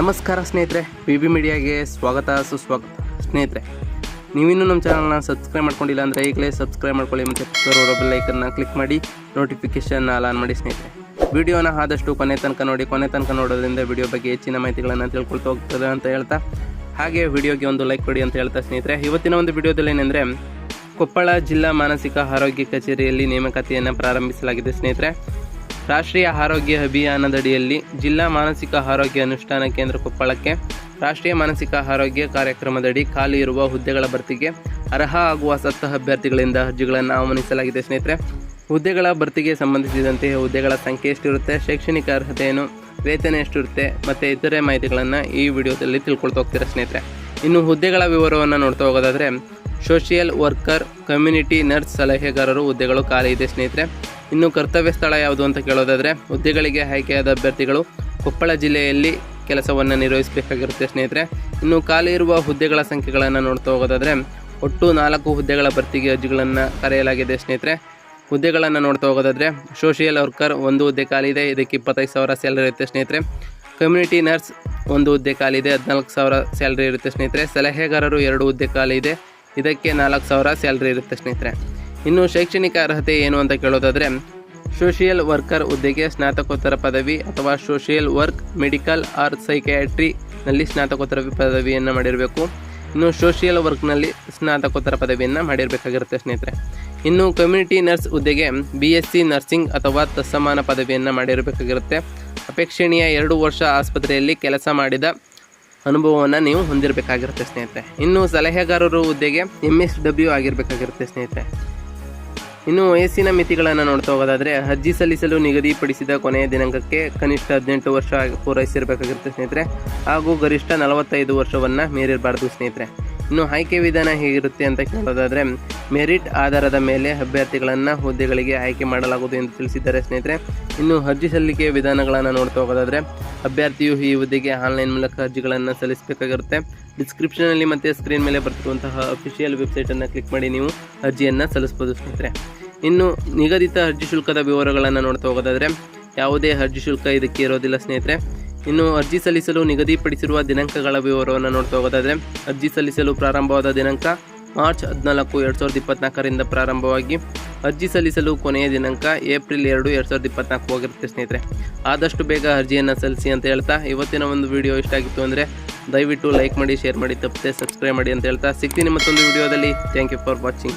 ನಮಸ್ಕಾರ ಸ್ನೇಹಿತರೆ B B ಮೀಡಿಯಾಗೆ ಸ್ವಾಗತ, ಸುಸ್ವಾಗತ. ಸ್ನೇಹಿತರೆ, ನೀವಿನ್ನೂ ನಮ್ಮ ಚಾನಲ್ನ ಸಬ್ಸ್ಕ್ರೈಬ್ ಮಾಡ್ಕೊಂಡಿಲ್ಲ ಅಂದರೆ ಈಗಲೇ ಸಬ್ಸ್ಕ್ರೈಬ್ ಮಾಡ್ಕೊಳ್ಳಿ ಮತ್ತು ಲೈಕನ್ನು ಕ್ಲಿಕ್ ಮಾಡಿ ನೋಟಿಫಿಕೇಷನ್ ಆನ್ ಮಾಡಿ ಸ್ನೇಹಿತರೆ. ವಿಡಿಯೋನ ಆದಷ್ಟು ಕೊನೆ ತನಕ ನೋಡಿ, ಕೊನೆ ತನಕ ನೋಡೋದ್ರಿಂದ ವಿಡಿಯೋ ಬಗ್ಗೆ ಹೆಚ್ಚಿನ ಮಾಹಿತಿಗಳನ್ನು ತಿಳ್ಕೊಳ್ತಾ ಹೋಗ್ತದೆ ಅಂತ ಹೇಳ್ತಾ, ಹಾಗೆ ವಿಡಿಯೋಗೆ ಒಂದು ಲೈಕ್ ಕೊಡಿ ಅಂತ ಹೇಳ್ತಾ ಸ್ನೇಹಿತರೆ. ಇವತ್ತಿನ ಒಂದು ವಿಡಿಯೋದಲ್ಲಿ ಏನೆಂದರೆ, ಕೊಪ್ಪಳ ಜಿಲ್ಲಾ ಮಾನಸಿಕ ಆರೋಗ್ಯ ಕಚೇರಿಯಲ್ಲಿ ನೇಮಕಾತಿಯನ್ನು ಪ್ರಾರಂಭಿಸಲಾಗಿದೆ ಸ್ನೇಹಿತರೆ. ರಾಷ್ಟ್ರೀಯ ಆರೋಗ್ಯ ಅಭಿಯಾನದಡಿಯಲ್ಲಿ ಜಿಲ್ಲಾ ಮಾನಸಿಕ ಆರೋಗ್ಯ ಅನುಷ್ಠಾನ ಕೇಂದ್ರ ಕೊಪ್ಪಳಕ್ಕೆ ರಾಷ್ಟ್ರೀಯ ಮಾನಸಿಕ ಆರೋಗ್ಯ ಕಾರ್ಯಕ್ರಮದಡಿ ಖಾಲಿ ಇರುವ ಹುದ್ದೆಗಳ ಭರ್ತಿಗೆ ಅರ್ಹ ಆಗುವ ಸತ್ತ ಅಭ್ಯರ್ಥಿಗಳಿಂದ ಅರ್ಜಿಗಳನ್ನು ಆಹ್ವಾನಿಸಲಾಗಿದೆ. ಸ್ನೇಹಿತರೆ, ಹುದ್ದೆಗಳ ಭರ್ತಿಗೆ ಸಂಬಂಧಿಸಿದಂತೆ ಹುದ್ದೆಗಳ ಸಂಖ್ಯೆ ಎಷ್ಟಿರುತ್ತೆ, ಶೈಕ್ಷಣಿಕ ಅರ್ಹತೆ ಏನು, ವೇತನ ಎಷ್ಟಿರುತ್ತೆ ಮತ್ತು ಇತರೆ ಮಾಹಿತಿಗಳನ್ನು ಈ ವಿಡಿಯೋದಲ್ಲಿ ತಿಳ್ಕೊಳ್ತಾ ಹೋಗ್ತೀರಾ ಸ್ನೇಹಿತರೆ? ಇನ್ನು ಹುದ್ದೆಗಳ ವಿವರವನ್ನು ನೋಡ್ತಾ ಹೋಗೋದಾದರೆ, ಸೋಷಿಯಲ್ ವರ್ಕರ್, ಕಮ್ಯುನಿಟಿ ನರ್ಸ್ ಸಲಹೆಗಾರರು ಹುದ್ದೆಗಳು ಖಾಲಿ ಇದೆ ಸ್ನೇಹಿತರೆ. ಇನ್ನು ಕರ್ತವ್ಯ ಸ್ಥಳ ಯಾವುದು ಅಂತ ಕೇಳೋದಾದರೆ ಹುದ್ದೆಗಳಿಗೆ ಆಯ್ಕೆಯಾದ ಅಭ್ಯರ್ಥಿಗಳು ಕೊಪ್ಪಳ ಜಿಲ್ಲೆಯಲ್ಲಿ ಕೆಲಸವನ್ನು ನಿರ್ವಹಿಸಬೇಕಾಗಿರುತ್ತೆ ಸ್ನೇಹಿತರೆ. ಇನ್ನು ಖಾಲಿ ಇರುವ ಹುದ್ದೆಗಳ ಸಂಖ್ಯೆಗಳನ್ನು ನೋಡ್ತಾ ಹೋಗೋದಾದರೆ ಒಟ್ಟು ನಾಲ್ಕು ಹುದ್ದೆಗಳ ಭರ್ತಿಗೆ ಅರ್ಜಿಗಳನ್ನು ಕರೆಯಲಾಗಿದೆ ಸ್ನೇಹಿತರೆ. ಹುದ್ದೆಗಳನ್ನು ನೋಡ್ತಾ ಹೋಗೋದಾದರೆ ಸೋಷಿಯಲ್ ವರ್ಕರ್ ಒಂದು ಹುದ್ದೆ ಖಾಲಿ ಇದೆ, ಇದಕ್ಕೆ ಇಪ್ಪತ್ತೈದು ಸಾವಿರ ಸ್ಯಾಲ್ರಿ ಇರುತ್ತೆ ಸ್ನೇಹಿತರೆ. ಕಮ್ಯುನಿಟಿ ನರ್ಸ್ ಒಂದು ಹುದ್ದೆ ಖಾಲಿ ಇದೆ, ಹದಿನಾಲ್ಕು ಸಾವಿರ ಸ್ಯಾಲ್ರಿ ಇರುತ್ತೆ ಸ್ನೇಹಿತರೆ. ಸಲಹೆಗಾರರು ಎರಡು ಹುದ್ದೆ ಖಾಲಿ ಇದೆ, ಇದಕ್ಕೆ ನಾಲ್ಕು ಸಾವಿರ ಸ್ಯಾಲ್ರಿ ಇರುತ್ತೆ ಸ್ನೇಹಿತರೆ. ಇನ್ನು ಶೈಕ್ಷಣಿಕ ಅರ್ಹತೆ ಏನು ಅಂತ ಕೇಳೋದಾದರೆ ಸೋಷಿಯಲ್ ವರ್ಕರ್ ಹುದ್ದೆಗೆ ಸ್ನಾತಕೋತ್ತರ ಪದವಿ ಅಥವಾ ಸೋಷಿಯಲ್ ವರ್ಕ್ ಮೆಡಿಕಲ್ ಆರ್ ಸೈಕ್ಯಾಟ್ರಿನಲ್ಲಿ ಸ್ನಾತಕೋತ್ತರ ಪದವಿಯನ್ನು ಮಾಡಿರಬೇಕು. ಇನ್ನು ಸೋಷಿಯಲ್ ವರ್ಕ್ನಲ್ಲಿ ಸ್ನಾತಕೋತ್ತರ ಪದವಿಯನ್ನು ಮಾಡಿರಬೇಕಾಗಿರುತ್ತೆ ಸ್ನೇಹಿತರೆ. ಇನ್ನು ಕಮ್ಯುನಿಟಿ ನರ್ಸ್ ಹುದ್ದೆಗೆ ಬಿ ಎಸ್ ಸಿ ನರ್ಸಿಂಗ್ ಅಥವಾ ತತ್ಸಮಾನ ಪದವಿಯನ್ನು ಮಾಡಿರಬೇಕಾಗಿರುತ್ತೆ. ಅಪೇಕ್ಷಣೀಯ ಎರಡು ವರ್ಷ ಆಸ್ಪತ್ರೆಯಲ್ಲಿ ಕೆಲಸ ಮಾಡಿದ ಅನುಭವವನ್ನು ನೀವು ಹೊಂದಿರಬೇಕಾಗಿರುತ್ತೆ ಸ್ನೇಹಿತರೆ. ಇನ್ನು ಸಲಹೆಗಾರರು ಹುದ್ದೆಗೆ ಎಂ ಎಸ್ ಡಬ್ಲ್ಯೂ ಆಗಿರಬೇಕಾಗಿರುತ್ತೆ ಸ್ನೇಹಿತರೆ. ಇನ್ನು ವಯಸ್ಸಿನ ಮಿತಿಗಳನ್ನು ನೋಡ್ತಾ ಹೋಗೋದಾದರೆ ಅರ್ಜಿ ಸಲ್ಲಿಸಲು ನಿಗದಿಪಡಿಸಿದ ಕೊನೆಯ ದಿನಾಂಕಕ್ಕೆ ಕನಿಷ್ಠ ಹದಿನೆಂಟು ವರ್ಷ ಪೂರೈಸಿರಬೇಕಾಗಿರುತ್ತೆ ಸ್ನೇಹಿತರೆ. ಹಾಗೂ ಗರಿಷ್ಠ ನಲವತ್ತೈದು ವರ್ಷವನ್ನು ಮೀರಿರಬಾರ್ದು ಸ್ನೇಹಿತರೆ. ಇನ್ನು ಆಯ್ಕೆ ವಿಧಾನ ಹೇಗಿರುತ್ತೆ ಅಂತ ಕೇಳೋದಾದರೆ, ಮೆರಿಟ್ ಆಧಾರದ ಮೇಲೆ ಅಭ್ಯರ್ಥಿಗಳನ್ನು ಹುದ್ದೆಗಳಿಗೆ ಆಯ್ಕೆ ಮಾಡಲಾಗುವುದು ಎಂದು ತಿಳಿಸಿದ್ದಾರೆ ಸ್ನೇಹಿತರೆ. ಇನ್ನು ಅರ್ಜಿ ಸಲ್ಲಿಕೆ ವಿಧಾನಗಳನ್ನು ನೋಡ್ತಾ ಹೋಗೋದಾದರೆ, ಅಭ್ಯರ್ಥಿಯು ಈ ಹುದ್ದೆಗೆ ಆನ್ಲೈನ್ ಮೂಲಕ ಅರ್ಜಿಗಳನ್ನು ಸಲ್ಲಿಸಬೇಕಾಗಿರುತ್ತೆ. ಡಿಸ್ಕ್ರಿಪ್ಷನಲ್ಲಿ ಮತ್ತು ಸ್ಕ್ರೀನ್ ಮೇಲೆ ಬರ್ತಿರುವಂತಹ ಅಫಿಷಿಯಲ್ ವೆಬ್ಸೈಟನ್ನು ಕ್ಲಿಕ್ ಮಾಡಿ ನೀವು ಅರ್ಜಿಯನ್ನು ಸಲ್ಲಿಸ್ಬೋದು ಸ್ನೇಹಿತರೆ. ಇನ್ನು ನಿಗದಿತ ಅರ್ಜಿ ಶುಲ್ಕದ ವಿವರಗಳನ್ನು ನೋಡ್ತಾ ಹೋಗೋದಾದರೆ, ಯಾವುದೇ ಅರ್ಜಿ ಶುಲ್ಕ ಇದಕ್ಕೆ ಇರೋದಿಲ್ಲ ಸ್ನೇಹಿತರೆ. ಇನ್ನು ಅರ್ಜಿ ಸಲ್ಲಿಸಲು ನಿಗದಿಪಡಿಸಿರುವ ದಿನಾಂಕಗಳ ವಿವರವನ್ನು ನೋಡ್ತಾ ಹೋಗೋದಾದರೆ, ಅರ್ಜಿ ಸಲ್ಲಿಸಲು ಪ್ರಾರಂಭವಾದ ದಿನಾಂಕ ಮಾರ್ಚ್ ಹದಿನಾಲ್ಕು, ಎರಡು ಸಾವಿರದ ಇಪ್ಪತ್ನಾಲ್ಕರಿಂದ ಪ್ರಾರಂಭವಾಗಿ, ಅರ್ಜಿ ಸಲ್ಲಿಸಲು ಕೊನೆಯ ದಿನಾಂಕ ಏಪ್ರಿಲ್ ಎರಡು ಎರಡು ಸಾವಿರದ ಇಪ್ಪತ್ನಾಲ್ಕು ಹೋಗಿರುತ್ತೆ ಸ್ನೇಹಿತರೆ. ಆದಷ್ಟು ಬೇಗ ಅರ್ಜಿಯನ್ನು ಸಲ್ಲಿಸಿ ಅಂತ ಹೇಳ್ತಾ, ಇವತ್ತಿನ ಒಂದು ವಿಡಿಯೋ ಇಷ್ಟ ಆಗಿತ್ತು ಅಂದರೆ ದಯವಿಟ್ಟು ಲೈಕ್ ಮಾಡಿ, ಶೇರ್ ಮಾಡಿ, ತಪ್ಪದೆ ಸಬ್ಸ್ಕ್ರೈಬ್ ಮಾಡಿ ಅಂತ ಹೇಳ್ತಾ, ಸಿಗ್ತೀನಿ ಮತ್ತೊಂದು ವಿಡಿಯೋದಲ್ಲಿ. Thank you for watching.